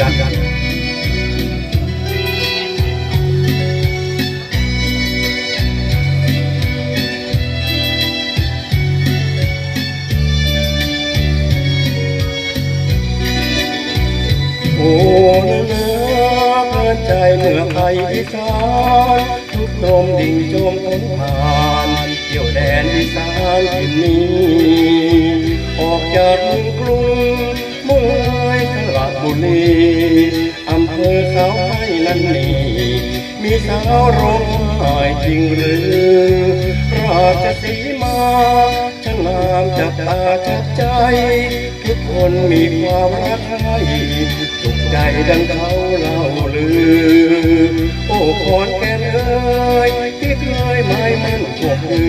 รักโอ้เนื้อเพื่อนใจเมื่อไทยอีสานทุกลมดิ่งโจมพ้นผ่านเที่ยวแดนอีสานที่นี้ นั่นนี่มีสาวร้องไห้จริงหรือ ราชสีมาช่างงามจับตาจับใจ ทุกคนมีความรักใคร่สุขใจดังเขาเล่าลือ โอ้ขอนแก่เอ้ยที่เคยหมายมั่นกคื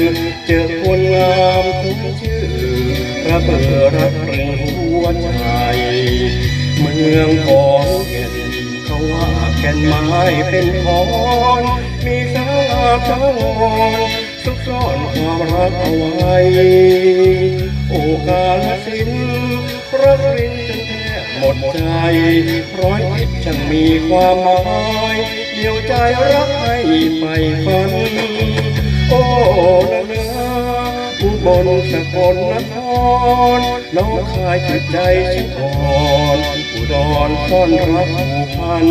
อเจอคนงามทุกชื่อระเบิดรับเริงหัวใจ เมืองของ นไม้เป็นพรมีสาวงามสาวรซุกซ่อนความรักเอาไว้ โอกาลสินรักรินจนแทบหมดใจ ร้อยเอ็ดช่างมีความหมายเดียวใจรักให้ไปฝัน โอ้ละเนออุบลสกลนครน้องคายจิตใจฉันอ่อนอุดรซ่อนรักผูกพัน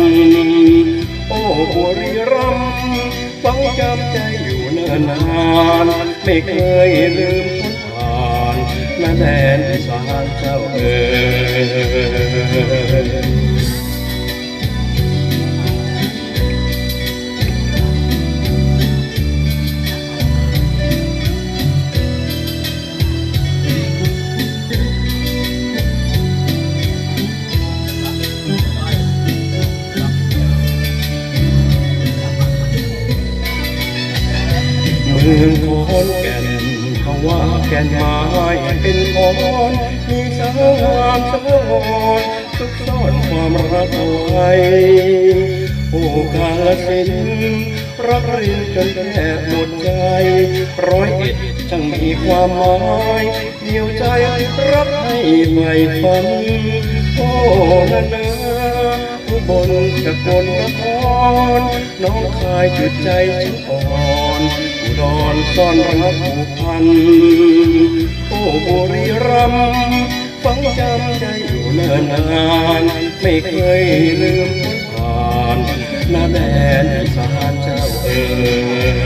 บุรีรัมย์ฟังจำใจอยู่เนิ่นนานไม่เคยลืมพ้นผ่านนาแดนอีสานเจ้าเอ๋ย เมืองคนแก่นเขาว่าแก่นไม้เป็นคนมีสาวงามสะพอนซุกซ่อนความรักเอาไว้โอกาลสินรักรินจนแทบหมดใจ ร้อยเอ็ดช่างมีความหมายเดียวใจรักให้ไม่ฝันโอ้นานาอุบลสกลนครน้องคายจุดใจฉันอ่อน อุดรซ่อนรักผูกพัน โอ้บุรีรัมฟังจำใจอยู่เนิ่นนาน ไม่เคยลืมผ่านนาแดนสานเจ้าเอ๋ย